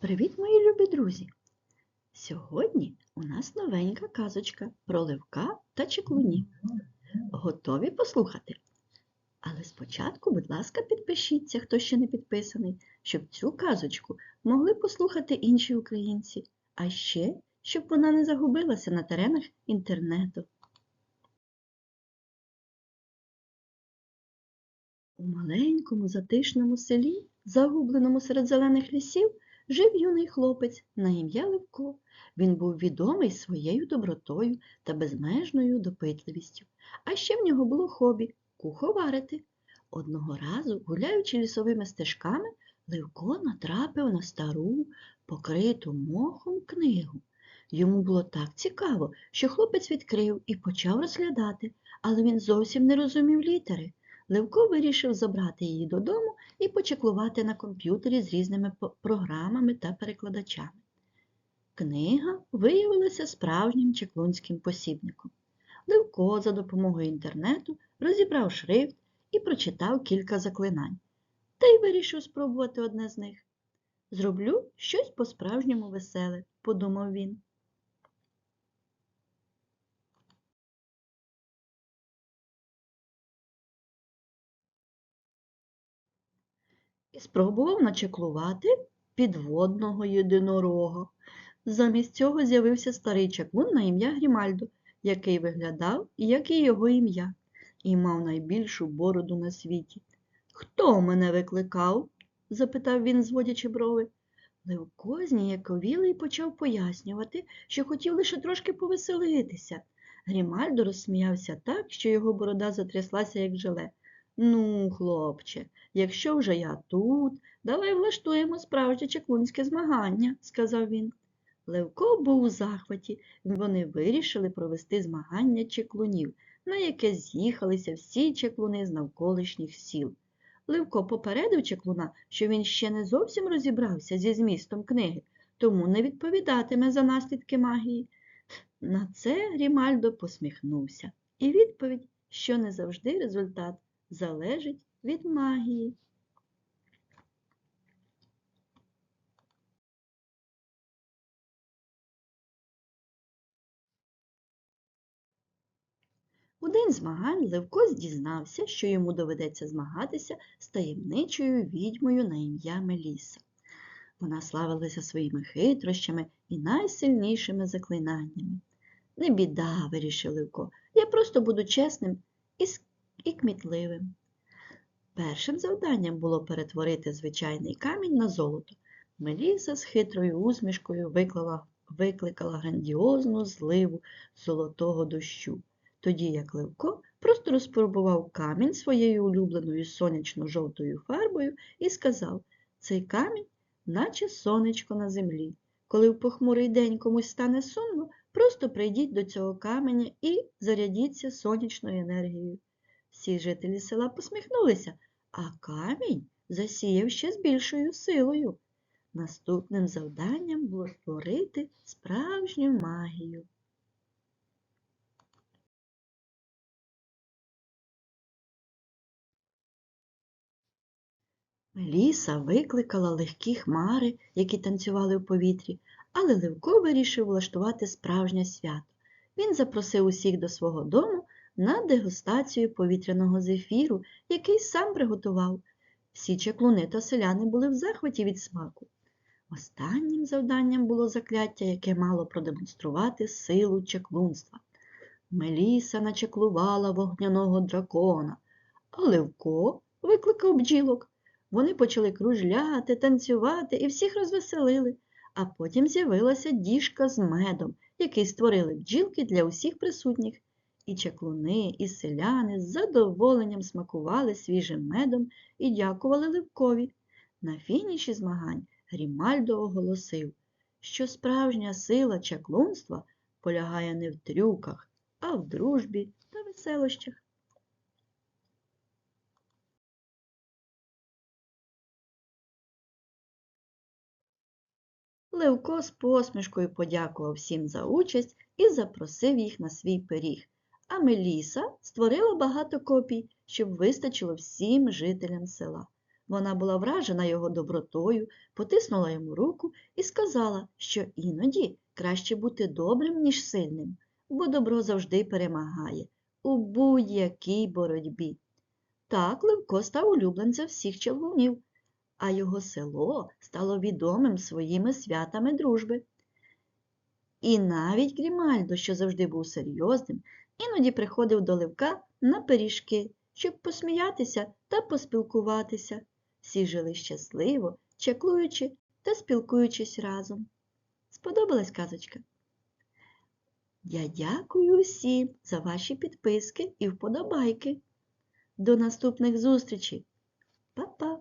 Привіт, мої любі друзі! Сьогодні у нас новенька казочка про левка та чеклунів. Готові послухати? Але спочатку, будь ласка, підпишіться, хто ще не підписаний, щоб цю казочку могли послухати інші українці, а ще, щоб вона не загубилася на теренах інтернету. У маленькому затишному селі, загубленому серед зелених лісів, жив юний хлопець на ім'я Левко. Він був відомий своєю добротою та безмежною допитливістю. А ще в нього було хобі куховарити. Одного разу, гуляючи лісовими стежками, Левко натрапив на стару, покриту мохом книгу. Йому було так цікаво, що хлопець відкрив і почав розглядати, але він зовсім не розумів літери. Левко вирішив забрати її додому і почеклувати на комп'ютері з різними програмами та перекладачами. Книга виявилася справжнім чеклунським посібником. Левко за допомогою інтернету розібрав шрифт і прочитав кілька заклинань, та й вирішив спробувати одне з них. Зроблю щось по-справжньому веселе, подумав він. Спробував начеклувати підводного єдинорога. Замість цього з'явився старий чаклун на ім'я Грімальдо, який виглядав, як і його ім'я, і мав найбільшу бороду на світі. Хто мене викликав? запитав він, зводячи брови. Левко зніяковілий почав пояснювати, що хотів лише трошки повеселитися. Грімальдо розсміявся так, що його борода затряслася, як желе. Ну, хлопче, якщо вже я тут, давай влаштуємо справжнє чеклунське змагання, сказав він. Левко був у захваті, вони вирішили провести змагання чеклунів, на яке з'їхалися всі чеклуни з навколишніх сіл. Левко попередив чеклуна, що він ще не зовсім розібрався зі змістом книги, тому не відповідатиме за наслідки магії. На це Рімальдо посміхнувся і відповідь, що не завжди результат залежить від магії. У день змагань Левко дізнався, що йому доведеться змагатися з таємничою відьмою на ім'я Меліса. Вона славилася своїми хитрощами і найсильнішими заклинаннями. Не біда, вирішив Левко, я просто буду чесним і, і кмітливим. Першим завданням було перетворити звичайний камінь на золото. Меліса з хитрою усмішкою виклала, викликала грандіозну зливу золотого дощу, тоді як Левко просто розпробував камінь своєю улюбленою сонячно-жовтою фарбою і сказав цей камінь, наче сонечко на землі. Коли в похмурий день комусь стане сумно, просто прийдіть до цього каменя і зарядіться сонячною енергією. Всі жителі села посміхнулися, а камінь засіяв ще з більшою силою. Наступним завданням було створити справжню магію. Меліса викликала легкі хмари, які танцювали в повітрі, але Левко вирішив влаштувати справжнє свято. Він запросив усіх до свого дому на дегустацію повітряного зефіру, який сам приготував. Всі чаклуни та селяни були в захваті від смаку. Останнім завданням було закляття, яке мало продемонструвати силу чаклунства. Меліса начаклувала вогняного дракона, а Левко викликав бджілок. Вони почали кружляти, танцювати і всіх розвеселили. А потім з'явилася діжка з медом, який створили бджілки для усіх присутніх. І чаклуни, і селяни з задоволенням смакували свіжим медом і дякували Левкові. На фініші змагань Грімальдо оголосив, що справжня сила чаклунства полягає не в трюках, а в дружбі та веселощах. Левко з посмішкою подякував всім за участь і запросив їх на свій пиріг. А Меліса створила багато копій, щоб вистачило всім жителям села. Вона була вражена його добротою, потиснула йому руку і сказала, що іноді краще бути добрим, ніж сильним, бо добро завжди перемагає у будь-якій боротьбі. Так Левко став улюбленцем всіх чаклунів, а його село стало відомим своїми святами дружби. І навіть Грімальдо, що завжди був серйозним, іноді приходив до Левка на пиріжки, щоб посміятися та поспілкуватися. Всі жили щасливо, чаклуючи та спілкуючись разом. Сподобалась казочка? Я дякую усім за ваші підписки і вподобайки. До наступних зустрічей. Па-па!